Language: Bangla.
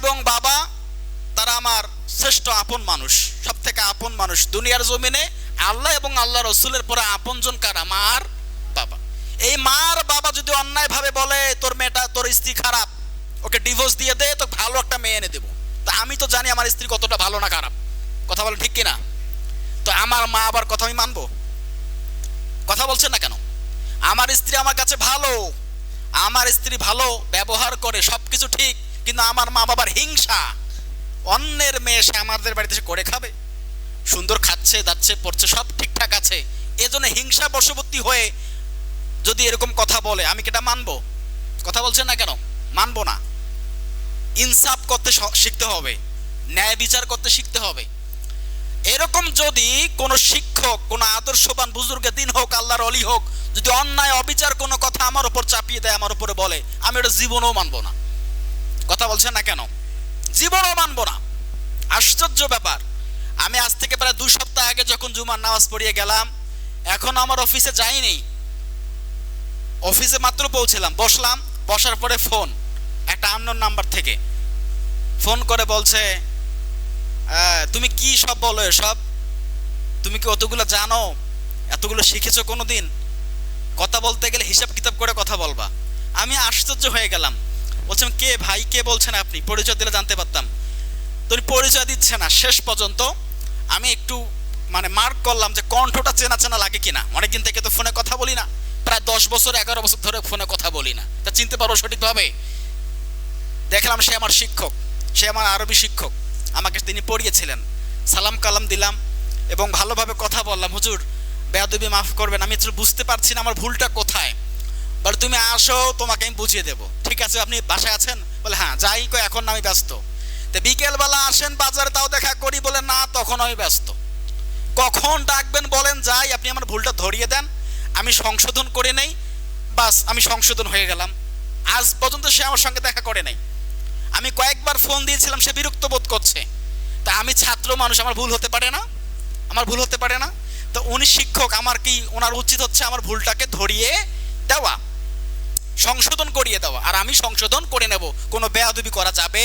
এবং বাবা, তারা আমার শ্রেষ্ঠ আপন মানুষ সব থেকে আপন মানুষ দুনিয়ার জমিনে, আল্লাহ এবং আল্লাহ রসুলের পরে আপনজন কারা মার বাবা। এই মার বাবা যদি অন্যায়ভাবে বলে, তোর মেয়েটা, তোর স্ত্রী খারাপ, ওকে ডিভোর্স দিয়ে দে, তো ভালো একটা মেয়ে এনে দেবো। তা আমি তো জানি আমার স্ত্রী কতটা ভালো না খারাপ। কথা বলে ঠিক কিনা? তো আমার মা আবার কথা আমি মানবো? কথা বলছেন না কেন? আমার স্ত্রী আমার কাছে ভালো, আমার স্ত্রী ভালো, ব্যবহার করে সব কিছু ঠিক কিন্তু আমার মা বাবার হিংসা। অন্যের মেয়ে সে আমাদের বাড়িতে এসে করে খাবে। সুন্দর খাচ্ছে, দাচ্ছে, পড়ছে, সব ঠিকঠাক আছে। এজন্য হিংসা বশবর্তী হয়ে যদি এরকম কথা বলে, আমি কি এটা মানবো? কথা বলছেন না কেন? মানবো না। ইনসাফ করতে শিখতে হবে। ন্যায় বিচার করতে শিখতে হবে। এরকম যদি কোনো শিক্ষক, কোনো আদর্শবান বুজুর্গের দিন হোক, আল্লাহর অলি হোক, যদি অন্যায়, অবিচার কোনো কথা আমার উপর চাপিয়ে দেয়, আমার উপরে বলে, আমি ওটা জীবনও মানবো না। কথা বলছেন না কেন? জীবনও মানবো না। আশ্চর্য ব্যাপার। আমি আজ থেকে প্রায় দুই সপ্তাহ আগে যখন জুমার নামাজ পড়িয়ে গেলাম, এখন আমার অফিসে যাইনি। অফিসে মাত্র পৌঁছলাম, বসলাম, বসার পরে ফোন, একটা আননোন নাম্বার থেকে। ফোন করে বলছে তুমি কি সব বলো এসব? তুমি কি অতগুলো জানো? এতগুলো শিখেছো কোনো দিন কথা বলতে গেলে হিসাব কিতাব করে কথা বলবা। আমি আশ্চর্য হয়ে গেলাম। বলছেন কে ভাই? কে বলছেন আপনি? পরিচয় দিলে জানতে পারতাম। তুমি পরিচয় দিচ্ছে না। শেষ পর্যন্ত আমি একটু মানে মার্ক করলাম যে কণ্ঠটা চেনা চেনা লাগে কিনা। অনেকদিন থেকে তো ফোনে কথা বলি না। প্রায় দশ বছর, এগারো বছর ধরে ফোনে কথা বলি না। তা চিনতে পারো সঠিকভাবে? দেখলাম সে আমার শিক্ষক। সে আমার আরবি শিক্ষক। আমাকে তিনি পড়িয়েছিলেন। সালাম কালাম দিলাম এবং ভালোভাবে কথা বললাম। হুজুর, বেয়াদবি মাফ করবেন। আমি বুঝতে পারছি না, আমার ভুলটা কোথায়? বলে, তুমি আসো, তোমাকে আমি বুঝিয়ে দেবো। ঠিক আছে, আপনি বাসায় আছেন? বলে হ্যাঁ যাই কো এখন আমি ব্যস্ত। তো বিকেলবেলা আসেন বাজারে, তাও দেখা করি বলে, না, তখন আমি ব্যস্ত। কখন ডাকবেন বলেন, যাই, আপনি আমার ভুলটা ধরিয়ে দেন। আমি সংশোধন করে নেই। বাস, আমি সংশোধন হয়ে গেলাম। আজ পর্যন্ত সে আমার সঙ্গে দেখা করে নাই। আমি কয়েকবার ফোন দিয়েছিলাম, সে বিরক্ত বোধ করছে। তা আমি ছাত্র মানুষ, আমার ভুল হতে পারে না? আমার ভুল হতে পারে না? তো উনি শিক্ষক, আমার কি ওনার উচিত হচ্ছে আমার ভুলটাকে ধরিয়ে দেওয়া? সংশোধন করিয়ে দেওয়া। আর আমি সংশোধন করে নেব। কোনো বেয়াদবি করা যাবে